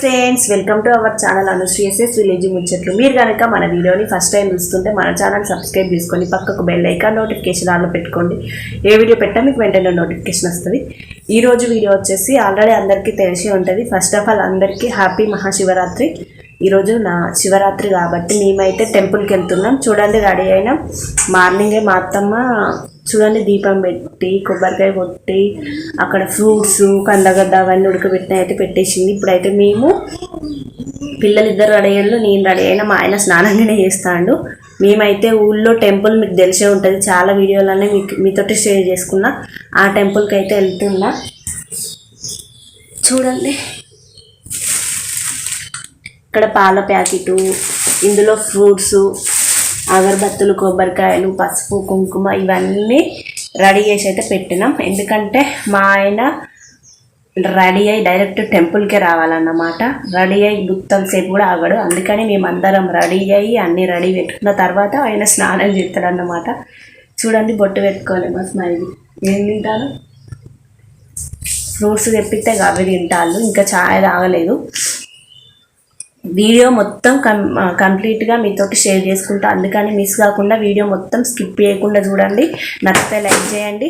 Friends welcome to our channel అనుశ్రీఎస్ఎస్ village ముచ్చట్లు మీరు కనుక మన వీడియోని ఫస్ట్ టైం చూస్తుంటే మన ఛానల్ సబ్స్క్రైబ్ చేసుకొని పక్కకు బెల్ ఐకాన్ నోటిఫికేషన్ ఆన్లో పెట్టుకోండి. ఏ వీడియో పెట్టా మీకు వెంటనే నోటిఫికేషన్ వస్తుంది. ఈరోజు వీడియో వచ్చేసి ఆల్రెడీ అందరికీ తెలిసి ఉంటుంది. ఫస్ట్ ఆఫ్ ఆల్ అందరికీ హ్యాపీ మహాశివరాత్రి. ఈరోజు నా శివరాత్రి కాబట్టి మేమైతే టెంపుల్కి వెళ్తున్నాం. చూడండి రెడీ అయినా. మార్నింగే మా అత్తమ్మ చూడండి దీపం పెట్టి కొబ్బరికాయ కొట్టి అక్కడ ఫ్రూట్స్ కందగడ్డ అవన్నీ ఉడకబెట్టిన అయితే పెట్టేసింది. ఇప్పుడైతే మేము పిల్లలు ఇద్దరు రెడీ అయ్యారు. నేను రెడీ అయినా మా ఆయన స్నానంగానే చేస్తాడు. మేమైతే ఊళ్ళో టెంపుల్ మీకు తెలిసే ఉంటుంది. చాలా వీడియోలనే మీకు మీతోటి షేర్ చేసుకున్నా. ఆ టెంపుల్కి అయితే వెళ్తున్నా. చూడండి. ఇక్కడ పాల ప్యాకెట్ ఇందులో ఫ్రూట్స్ అగరబత్తులు కొబ్బరికాయలు పసుపు కుంకుమ ఇవన్నీ రెడీ చేసి అయితే పెట్టినాం. ఎందుకంటే మా ఆయన రెడీ అయ్యి డైరెక్ట్ టెంపుల్కే రావాలన్నమాట. రెడీ అయ్యి గుత్తం సేపు కూడా ఆగడు. అందుకని మేమందరం రెడీ అయ్యి అన్నీ రెడీ పెట్టుకున్న తర్వాత ఆయన స్నానం చేస్తాడన్నమాట. చూడండి బొట్టు పెట్టుకోవాలి మా స్మైల్. ఏం తింటారు? ఫ్రూట్స్ తెప్పిస్తే అవి తింటాళ్ళు. ఇంకా ఛాయ్ తాగలేదు. వీడియో మొత్తం కం కంప్లీట్గా మీతోటి షేర్ చేసుకుంటా. అందుకని మిస్ కాకుండా వీడియో మొత్తం స్కిప్ చేయకుండా చూడండి. నచ్చితే లైక్ చేయండి.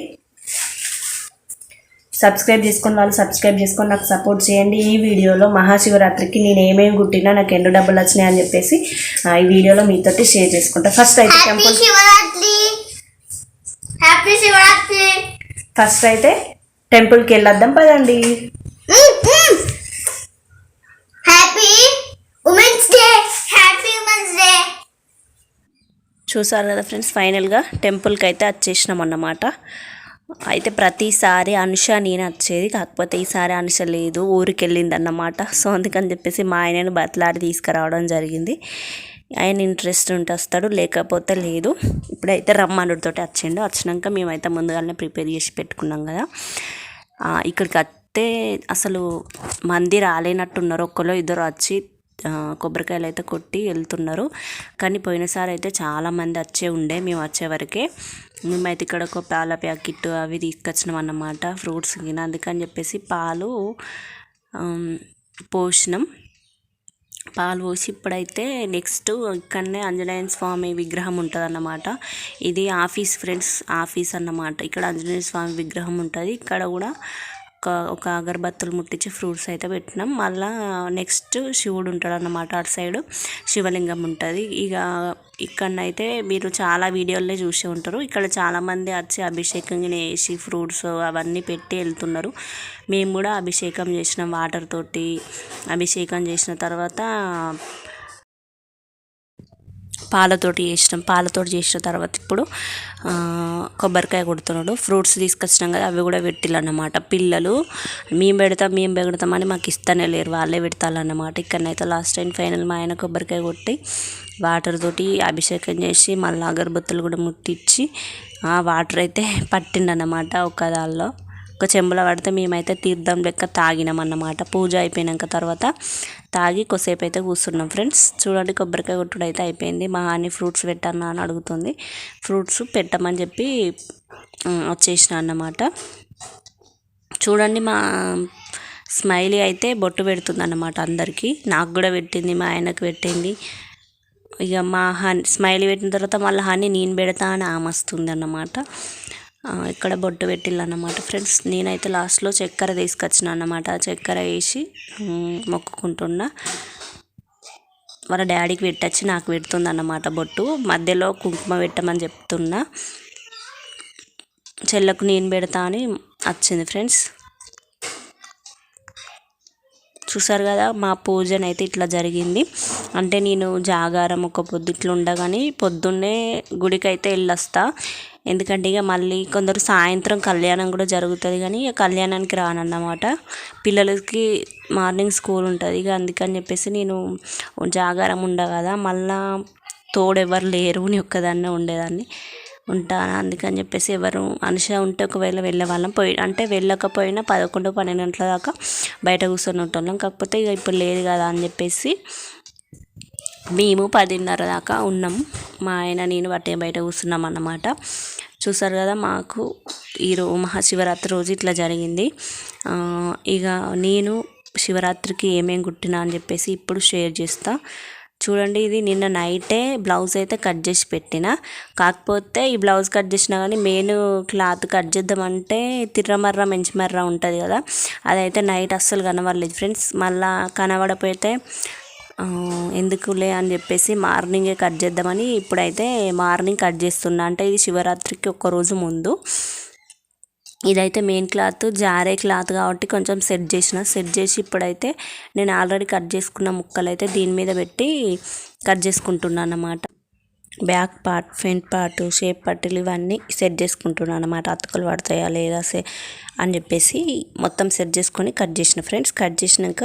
సబ్స్క్రైబ్ చేసుకున్న వాళ్ళు సబ్స్క్రైబ్ చేసుకొని నాకు సపోర్ట్ చేయండి. ఈ వీడియోలో మహాశివరాత్రికి నేను ఏమేమి కుట్టినా నాకు ఎన్ని డబ్బులు వచ్చినాయి అని చెప్పేసి ఈ వీడియోలో మీతోటి షేర్ చేసుకుంటా. ఫస్ట్ అయితే టెంపుల్ ఫస్ట్ అయితే టెంపుల్కి వెళ్ళొద్దాం పదండి happy women's day happy women's day చూసారు కదా ఫ్రెండ్స్ ఫైనల్గా టెంపుల్కి అయితే వచ్చేసినాం అన్నమాట అయితే ప్రతిసారి అనుష నేను వచ్చేది కాకపోతే ఈసారి అనుష లేదు ఊరికి వెళ్ళింది అన్నమాట సో అందుకని చెప్పేసి మా ఆయనను బతలాడి తీసుకురావడం జరిగింది. ఆయన ఇంట్రెస్ట్ ఉంటే వస్తాడు లేకపోతే లేదు. ఇప్పుడైతే రమ్మనుడితో వచ్చిండు. వచ్చినాక మేమైతే ముందుగానే ప్రిపేర్ చేసి పెట్టుకున్నాం కదా. ఇక్కడికి వస్తే అసలు మంది రాలేనట్టున్నారు. ఒక్కరో ఇద్దరు వచ్చి కొబ్బరికాయలు అయితే కొట్టి వెళ్తున్నారు కానీ పోయినసారి అయితే చాలామంది వచ్చే ఉండే మేము వచ్చే వరకే. మేమైతే ఇక్కడ ఒక పాల ప్యాకెట్ అవి తీసుకొచ్చినాం అన్నమాట ఫ్రూట్స్ గిన. అందుకని చెప్పేసి పాలు పోషణం పోసినాం పాలు పోసి ఇప్పుడైతే నెక్స్ట్ ఇక్కడనే ఆంజనేయ స్వామి విగ్రహం ఉంటుంది అన్నమాట ఇది ఆఫీస్ ఫ్రెండ్స్ ఆఫీస్ అన్నమాట. ఇక్కడ ఆంజనేయ స్వామి విగ్రహం ఉంటుంది. ఇక్కడ కూడా ఒక ఒక అగరబత్తులు ముట్టించి ఫ్రూట్స్ అయితే పెట్టినాం. మళ్ళా నెక్స్ట్ శివుడు ఉంటాడు అన్నమాట అటు సైడ్. శివలింగం ఉంటుంది. ఇక ఇక్కడనైతే మీరు చాలా వీడియోలే చూసి ఉంటారు. ఇక్కడ చాలామంది వచ్చి అభిషేకం వేసి ఫ్రూట్స్ అవన్నీ పెట్టి వెళ్తున్నారు. మేము కూడా అభిషేకం చేసినాం వాటర్ తోటి. అభిషేకం చేసిన తర్వాత పాలతోటి చేసినాం. పాలతోటి చేసిన తర్వాత ఇప్పుడు కొబ్బరికాయ కొడుతున్నాడు. ఫ్రూట్స్ తీసుకొచ్చినాం కదా అవి కూడా పెట్టిల్లన్నమాట పిల్లలు మేము పెడతాం మేము పెడతామని మాకు ఇస్తానే లేరు. వాళ్ళే పెడతారన్నమాట ఇక్కడనైతే లాస్ట్ టైం ఫైనల్ మా ఆయన కొబ్బరికాయ కొట్టి వాటర్ తోటి అభిషేకం చేసి మళ్ళీ అగరబత్తులు కూడా ముట్టించి ఆ వాటర్ అయితే పట్టిండన్నమాట ఒక దానిలో. ఒక చెంబులో పడితే మేమైతే తీర్థం లెక్క తాగినాం అన్నమాట. పూజ అయిపోయినాక తర్వాత తాగి కొద్దిసేపు అయితే కూర్చున్నాం ఫ్రెండ్స్. చూడండి కొబ్బరికాయ కొట్టుడు అయితే అయిపోయింది. మా హాని ఫ్రూట్స్ పెట్టన్నా అని అడుగుతుంది. ఫ్రూట్స్ పెట్టమని చెప్పి వచ్చేసిన అన్నమాట. చూడండి మా స్మైలీ అయితే బొట్టు పెడుతుంది అన్నమాట అందరికీ. నాకు కూడా పెట్టింది మా ఆయనకు పెట్టింది. ఇక మా హనీ స్మైలీ పెట్టిన తర్వాత మళ్ళీ హనీ నేను పెడతా అని ఆమె వస్తుంది అన్నమాట. ఇక్కడ బొట్టు పెట్టిల్లన్నమాట ఫ్రెండ్స్ నేనైతే లాస్ట్లో చక్కెర తీసుకొచ్చిన అన్నమాట. చక్కెర వేసి మొక్కుకుంటున్నా. వాళ్ళ డాడీకి పెట్టచ్చి నాకు పెడుతుంది అన్నమాట బొట్టు. మధ్యలో కుంకుమ పెట్టమని చెప్తున్నా. చెల్లకు నేను పెడతా అని వచ్చింది ఫ్రెండ్స్ చూసారు కదా మా పూజనైతే ఇట్లా జరిగింది. అంటే నేను జాగారం ఒక పొద్దు ఇట్లా ఉండగాని పొద్దున్నే గుడికి అయితే వెళ్ళొస్తా. ఎందుకంటే ఇక మళ్ళీ కొందరు సాయంత్రం కళ్యాణం కూడా జరుగుతుంది కానీ ఇక కళ్యాణానికి రానన్నమాట. పిల్లలకి మార్నింగ్ స్కూల్ ఉంటుంది ఇక అందుకని చెప్పేసి నేను జాగారం ఉండ కదా మళ్ళా తోడెవరు లేరు నేను ఒక్కదాన్నే ఉండేదాన్ని. ఉంటాను? అందుకని చెప్పేసి ఎవరు అనుష ఉంటే ఒకవేళ వెళ్ళే వాళ్ళం. పోయి అంటే వెళ్ళకపోయినా పదకొండు పన్నెండు గంటల దాకా బయట కూర్చొని ఉంటున్నాం. కాకపోతే ఇక ఇప్పుడు లేదు కదా అని చెప్పేసి మేము పదిన్నర దాకా ఉన్నాం. మా ఆయన నేను వాటి బయట కూర్చున్నాం అన్నమాట. చూసారు కదా మాకు ఈరో మహాశివరాత్రి రోజు ఇట్లా జరిగింది. ఇక నేను శివరాత్రికి ఏమేమి కుట్టినా అని చెప్పేసి ఇప్పుడు షేర్ చేస్తా. చూడండి ఇది నిన్న నైటే బ్లౌజ్ అయితే కట్ చేసి పెట్టిన. కాకపోతే ఈ బ్లౌజ్ కట్ చేసినా కానీ మెయిన్ క్లాత్ కట్ చేద్దామంటే తిర్రమర్ర మెంచిమర్ర ఉంటుంది కదా. అదైతే నైట్ అస్సలు కనబడలేదు ఫ్రెండ్స్. మళ్ళా కనబడపోతే ఎందుకులే అని చెప్పేసి మార్నింగే కట్ చేద్దామని ఇప్పుడైతే మార్నింగ్ కట్ చేస్తున్నా. అంటే ఇది శివరాత్రికి ఒక్క రోజు ముందు. ఇదైతే మెయిన్ క్లాత్ జారే క్లాత్ కాబట్టి కొంచెం సెట్ చేసిన. సెట్ చేసి ఇప్పుడైతే నేను ఆల్రెడీ కట్ చేసుకున్న ముక్కలు అయితే దీని మీద పెట్టి కట్ చేసుకుంటున్నాను అన్నమాట. Back part front part shape పట్టులు ఇవన్నీ సెట్ చేసుకుంటున్నాను అనమాట అతుకులు పడతాయా లేదా సే అని చెప్పేసి మొత్తం సెట్ చేసుకొని కట్ చేసిన ఫ్రెండ్స్. కట్ చేసినాక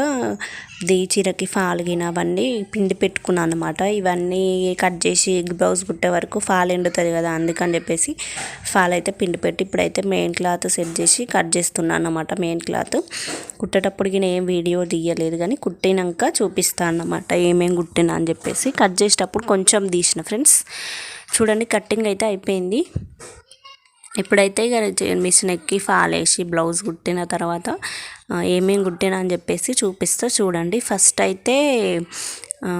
దే చీరకి ఫాల్గిన అవన్నీ పిండి పెట్టుకున్నాను అనమాట ఇవన్నీ కట్ చేసి బ్లౌజ్ కుట్టే వరకు ఫాల్ ఎండుతుంది కదా అందుకని చెప్పేసి ఫాల్ అయితే పిండి పెట్టి ఇప్పుడైతే మెయిన్ క్లాత్ సెట్ చేసి కట్ చేస్తున్నాను అనమాట మెయిన్ క్లాత్ కుట్టేటప్పుడు నేను ఏం వీడియో తీయలేదు కానీ కుట్టినాక చూపిస్తాను అన్నమాట ఏమేమి కుట్టినా అని చెప్పేసి. కట్ చేసేటప్పుడు కొంచెం తీసిన ఫ్రెండ్స్. చూడండి కట్టింగ్ అయితే అయిపోయింది. ఇప్పుడైతే ఇక మిషన్ ఎక్కి ఫాల్ వేసి బ్లౌజ్ కుట్టిన తర్వాత ఏమేమి కుట్టినా అని చెప్పేసి చూపిస్తా. చూడండి. ఫస్ట్ అయితే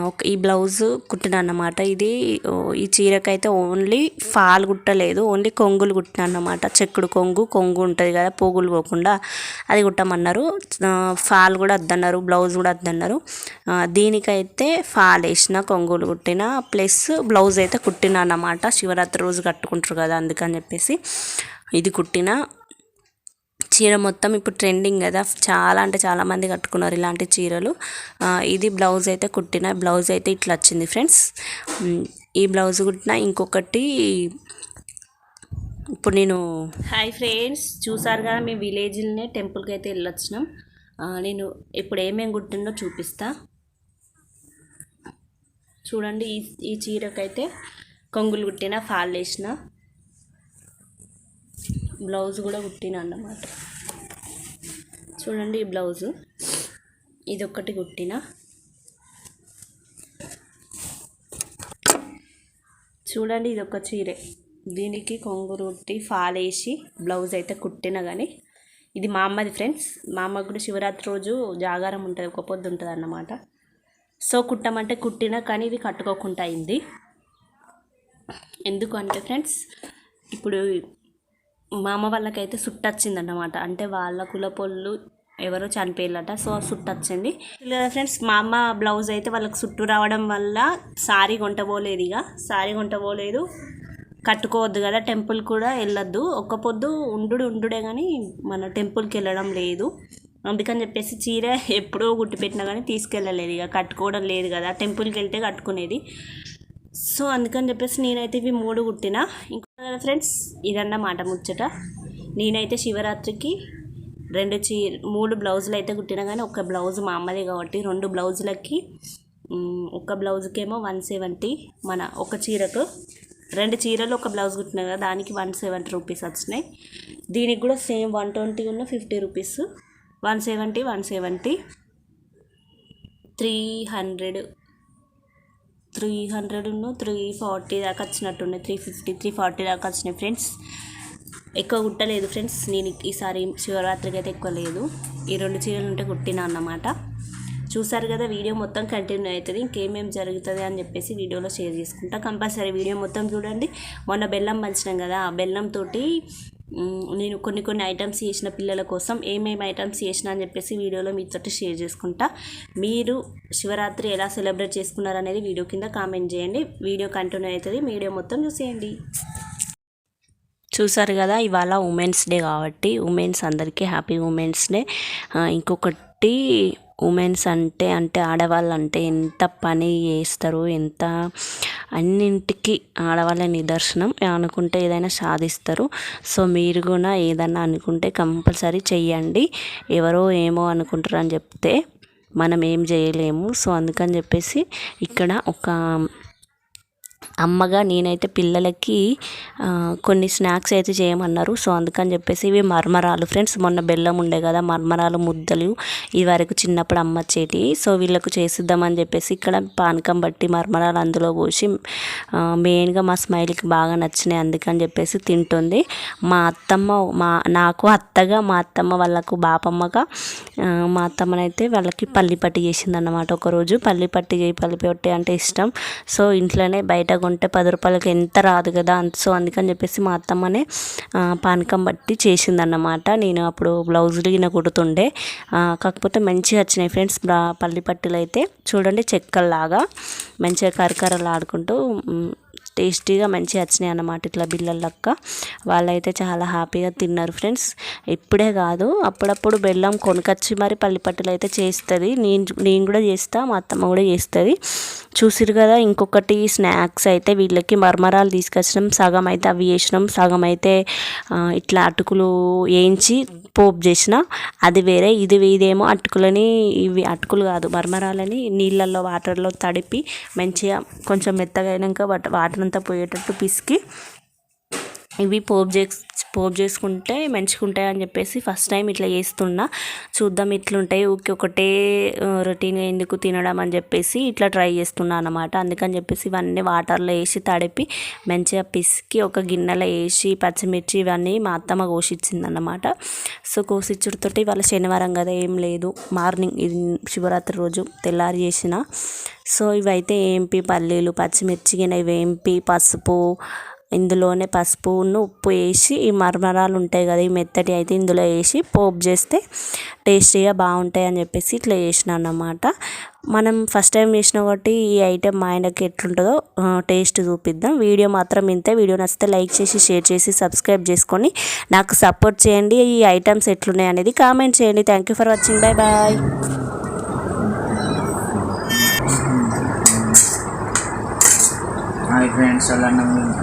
ఒక ఈ బ్లౌజ్ కుట్టినాను అన్నమాట ఇది ఓ, ఈ చీరకైతే ఓన్లీ ఫాల్ కుట్టలేదు ఓన్లీ కొంగులు కుట్టిన అన్నమాట చెక్కుడు కొంగు కొంగు ఉంటుంది కదా పోగులు పోకుండా అది కుట్టమన్నారు. ఫాల్ కూడా వద్దన్నారు బ్లౌజ్ కూడా వద్దన్నారు. దీనికైతే ఫాల్ వేసిన కొంగులు కుట్టిన ప్లస్ బ్లౌజ్ అయితే కుట్టినా అన్నమాట శివరాత్రి రోజు కట్టుకుంటారు కదా అందుకని చెప్పేసి ఇది కుట్టిన. చీర మొత్తం ఇప్పుడు ట్రెండింగ్ కదా. చాలా అంటే చాలా మంది కట్టుకున్నారు ఇలాంటి చీరలు. ఇది బ్లౌజ్ అయితే కుట్టిన బ్లౌజ్ అయితే ఇట్లా వచ్చింది ఫ్రెండ్స్. ఈ బ్లౌజ్ కుట్టిన ఇంకొకటి ఇప్పుడు నేను హాయ్ ఫ్రెండ్స్ చూసారు కదా మేము విలేజ్లోనే టెంపుల్కి అయితే వెళ్ళొచ్చినాం. నేను ఇప్పుడు ఏమేమి కుట్టిందో చూపిస్తా. చూడండి ఈ ఈ చీరకైతే కొంగులు కుట్టిన ఫాల్ వేసిన. బ్లౌజ్ కూడా కుట్టినా అన్నమాట చూడండి ఈ బ్లౌజు. ఇది ఒక్కటి కుట్టిన. చూడండి ఇది ఒక చీరే. దీనికి కొంగురు కుట్టి ఫాలేసి బ్లౌజ్ అయితే కుట్టిన కానీ ఇది మా అమ్మది ఫ్రెండ్స్. మా అమ్మకు కూడా శివరాత్రి రోజు జాగారం ఉంటుంది ఒక పొద్దు ఉంటుంది అన్నమాట సో కుట్టమంటే కుట్టిన కానీ ఇది కట్టుకోకుండా అయింది. ఎందుకు అంటే ఫ్రెండ్స్ ఇప్పుడు మా అమ్మ వాళ్ళకైతే సుట్టొచ్చిందన్నమాట అంటే వాళ్ళ కులపోళ్ళు ఎవరో చనిపోయారట సో సుట్టొచ్చింది ఫ్రెండ్స్ మా అమ్మ బ్లౌజ్ అయితే వాళ్ళకి సుట్టు రావడం వల్ల సారీ కొంటపోలేదు ఇక. సారీ కొంటపోలేదు కట్టుకోవద్దు కదా టెంపుల్ కూడా వెళ్ళొద్దు. ఒక్క పొద్దు ఉండు ఉండుడే కానీ మన టెంపుల్కి వెళ్ళడం లేదు. అందుకని చెప్పేసి చీర ఎప్పుడో గుట్టి పెట్టినా కానీ తీసుకెళ్ళలేదు ఇక. కట్టుకోవడం లేదు కదా. టెంపుల్కి వెళ్తే కట్టుకునేది. సో అందుకని చెప్పేసి నేనైతే ఇవి మూడు కుట్టిన. ఇంకా కదా ఫ్రెండ్స్ ఇదన్నమాట ముచ్చట. నేనైతే శివరాత్రికి రెండు చీ మూడు బ్లౌజులు అయితే కుట్టినా కానీ ఒక బ్లౌజ్ మా అమ్మది కాబట్టి రెండు బ్లౌజులకి ఒక బ్లౌజ్కేమో వన్ సెవెంటీ మన ఒక చీరకు. రెండు చీరలు ఒక బ్లౌజ్ కుట్టినా కదా దానికి వన్ సెవెంటీ రూపీస్ వచ్చినాయి. దీనికి కూడా సేమ్ వన్ ట్వంటీ ఉన్న fifty rupees. One seventy one seventy. Three hundred three hundred three forty దాకా వచ్చినట్టున్నాయి. త్రీ ఫిఫ్టీ త్రీ ఫార్టీ దాకా వచ్చినాయి ఫ్రెండ్స్. ఎక్కువ కుట్టలేదు ఫ్రెండ్స్. నేను ఈసారి శివరాత్రికి అయితే ఎక్కువ లేదు. ఈ రెండు చీరలు ఉంటే కుట్టినా అన్నమాట. చూసారు కదా వీడియో మొత్తం కంటిన్యూ అవుతుంది. ఇంకేమేమి జరుగుతుంది అని చెప్పేసి వీడియోలో షేర్ చేసుకుంటా. కంపల్సరీ వీడియో మొత్తం చూడండి. మొన్న బెల్లం పంచినాం కదా ఆ బెల్లంతో నేను కొన్ని కొన్ని ఐటమ్స్ చేసిన పిల్లల కోసం ఏమేమి ఐటమ్స్ చేసిన అని చెప్పేసి వీడియోలో మీతో షేర్ చేసుకుంటా. మీరు శివరాత్రి ఎలా సెలబ్రేట్ చేసుకున్నారు అనేది వీడియో కింద కామెంట్ చేయండి. వీడియో కంటిన్యూ అవుతుంది. వీడియో మొత్తం చూసేయండి. చూసారు కదా ఇవాళ ఉమెన్స్ డే కాబట్టి ఉమెన్స్ అందరికీ హ్యాపీ ఉమెన్స్ డే ఇంకొకటి ఉమెన్స్ అంటే అంటే ఆడవాళ్ళు అంటే ఎంత పని చేస్తారు ఎంత అన్నింటికి ఆడవాళ్ళ నిదర్శనం అనుకుంటే ఏదైనా సాధిస్తారు. సో మీరు కూడా ఏదన్నా అనుకుంటే కంపల్సరీ చెయ్యండి. ఎవరో ఏమో అనుకుంటారు అని చెప్తే మనం ఏం చేయలేము. సో అందుకని చెప్పేసి ఇక్కడ ఒక అమ్మగా నేనైతే పిల్లలకి కొన్ని స్నాక్స్ అయితే చేయమన్నారు. సో అందుకని చెప్పేసి ఇవి మర్మరాలు. ఫ్రెండ్స్ మొన్న బెల్లం ఉండే కదా మర్మరాలు ముద్దలు ఇది వరకు చిన్నప్పుడు అమ్మ చేటి. సో వీళ్ళకు చేసిద్దామని చెప్పేసి ఇక్కడ పానకం బట్టి మర్మరాలు అందులో పోసి మెయిన్గా మా స్మైల్కి బాగా నచ్చినాయి అందుకని చెప్పేసి తింటుంది. మా అత్తమ్మ మా నాకు అత్తగా మా అత్తమ్మ వాళ్ళకు బాపమ్మగా మా అత్తమ్మనైతే వాళ్ళకి పల్లి పట్టి చేసిందన్నమాట ఒకరోజు. పల్లి పట్టి పల్లి పట్టి అంటే ఇష్టం. సో ఇంట్లోనే బయట కొంటే పది రూపాయలకి ఎంత రాదు కదా అంత సో అందుకని చెప్పేసి మా అత్తమ్మనే పానకం బట్టి చేసిందన్నమాట. నేను అప్పుడు బ్లౌజులు గిన కుడుతుండే. కాకపోతే మంచిగా వచ్చినాయి ఫ్రెండ్స్. పల్లి పట్టీలు అయితే చూడండి చెక్కల్లాగా మంచిగా కరకరలు ఆడుకుంటూ టేస్టీగా మంచిగా వచ్చినాయి అన్నమాట ఇట్లా బిల్లల వాళ్ళైతే చాలా హ్యాపీగా తిన్నారు ఫ్రెండ్స్. ఇప్పుడే కాదు అప్పుడప్పుడు బెల్లం కొనుకొచ్చి మరి పల్లిపట్టులు అయితే చేస్తుంది. నేను నేను కూడా చేస్తా మా అత్తమ్మ కూడా చేస్తుంది. చూసిరు కదా ఇంకొకటి స్నాక్స్ అయితే వీళ్ళకి మర్మరాలు తీసుకొచ్చినాం. సగం అయితే అవి వేసినాం సగం అయితే ఇట్లా అటుకులు వేయించి పోపు చేసిన. అది వేరే ఇది ఇదేమో అటుకులని ఇవి అటుకులు కాదు మర్మరాలని నీళ్ళల్లో వాటర్లో తడిపి మంచిగా కొంచెం మెత్తగా అయినాక వాటర్ వాటర్ అంతా పోయేటట్టు పిసికి ఇవి పోపు చే పోపు చేసుకుంటే మంచిగా ఉంటాయి అని చెప్పేసి ఫస్ట్ టైం ఇట్లా చేస్తున్నా. చూద్దాం ఇట్లుంటాయి ఊరికి ఒకటే రొటీన్ ఎందుకు తినడం అని చెప్పేసి ఇట్లా ట్రై చేస్తున్నా అనమాట అందుకని చెప్పేసి ఇవన్నీ వాటర్లో వేసి తడిపి మంచిగా పిసికి ఒక గిన్నెలో వేసి పచ్చిమిర్చి ఇవన్నీ మా అత్తమ్మ కోసిచ్చింది అన్నమాట సో కోసిచ్చుడితోటి వాళ్ళ శనివారం కదా ఏం లేదు. మార్నింగ్ ఇది శివరాత్రి రోజు తెల్లారి చేసిన. సో ఇవైతే ఏంపి పల్లీలు పచ్చిమిర్చి గిన్నె ఇవి ఏంపి పసుపు ఇందులోనే పసుపును ఉప్పు వేసి ఈ మరమరాలు ఉంటాయి కదా ఈ మెత్తటి అయితే ఇందులో వేసి పోపు చేస్తే టేస్టీగా బాగుంటాయి అని చెప్పేసి ఇట్లా చేసిన అన్నమాట. మనం ఫస్ట్ టైం చేసిన కాబట్టి ఈ ఐటెం మా ఆయనకి ఎట్లుంటుందో టేస్ట్ చూపిద్దాం. వీడియో మాత్రం ఇంతే. వీడియో నచ్చితే లైక్ చేసి షేర్ చేసి సబ్స్క్రైబ్ చేసుకొని నాకు సపోర్ట్ చేయండి. ఈ ఐటమ్స్ ఎట్లున్నాయి అనేది కామెంట్ చేయండి. Thank you for watching bye bye hi friends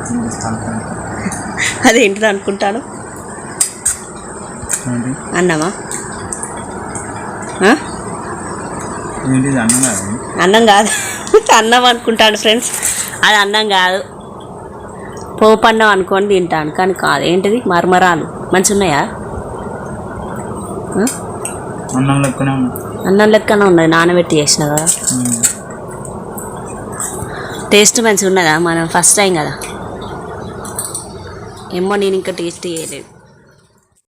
తినిపిస్తాను అదేంటిది అనుకుంటాను? అన్నమా? అన్నం కాదు? అన్నం అనుకుంటాను ఫ్రెండ్స్. అది అన్నం కాదు. పోపు అన్నం అనుకొని తింటాను కానీ కాదు. ఏంటిది? మరమరాలు. మంచి ఉన్నాయా? అన్నం లెక్కనే అన్నం లెక్కనే ఉన్నాయి. నానబెట్టి చేసిన కదా. టేస్ట్ మంచిగా ఉన్నదా మనం ఫస్ట్ టైం కదా. ఏమో నేను ఇంకా టేస్ట్ చేయలేదు.